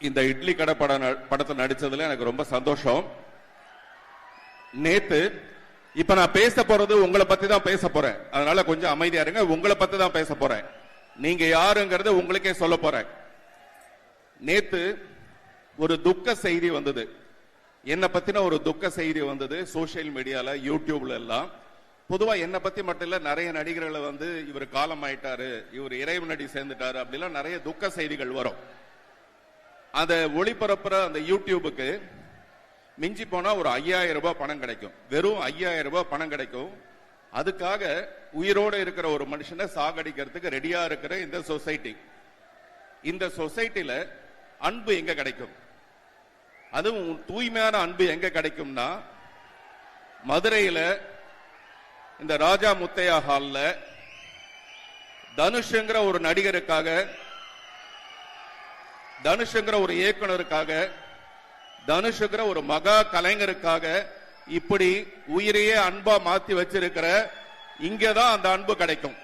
இந்த இட்லி கடை படம் ந- நடிச்சதுல எனக்கு ரொம்ப சந்தோஷம். நேத்து இப்ப நான் பேச போறது உங்களை பத்தி தான் பேச போறேன். அதனால கொஞ்சம் அமைதியா இருங்க உங்களை பத்தி தான் பேச போறேன். நீங்க யாருங்கிறத உங்களுக்கே சொல்ல போறேன். நேத்து ஒரு துக்க செய்தி வந்தது. என்னை பத்தின ஒரு துக்க செய்தி வந்தது சோஷியல் மீடியால யூடியூப்ல எல்லாம். பொதுவா என்னை பத்தி மட்டும் இல்ல நிறைய நடிகர்களை வந்து இவர் காலம் ஆயிட்டாரு இவர் இறைவு நடி சேர்ந்துட்டாரு அப்படிலாம் நிறைய துக்க செய்திகள் வரும். அதை ஒளிபரப்புற அந்த யூடியூபுக்கு மிஞ்சி போனா ஒரு ஐயாயிரம் ரூபாய் பணம் கிடைக்கும். வெறும் ஐயாயிரம் ரூபாய் பணம் கிடைக்கும். அதுக்காக உயிரோடு இருக்கிற ஒரு மனுஷனை சாகடிக்கிறதுக்கு ரெடியா இருக்கிற இந்த சொசைட்டி இந்த சொசைட்டில அன்பு எங்க கிடைக்கும்? அதுவும் தூய்மையான அன்பு எங்க கிடைக்கும்னா மதுரையில இந்த ராஜா முத்தையா ஹால்ல தனுஷ்ங்கிற ஒரு நடிகருக்காக தனுஷ்ங்கிற ஒரு இயக்குனருக்காக தனுஷுங்கிற ஒரு மகா கலைஞருக்காக இப்படி உயிரையே அன்பா மாத்தி வச்சிருக்கிற இங்கதான் அந்த அன்பு கிடைக்கும்.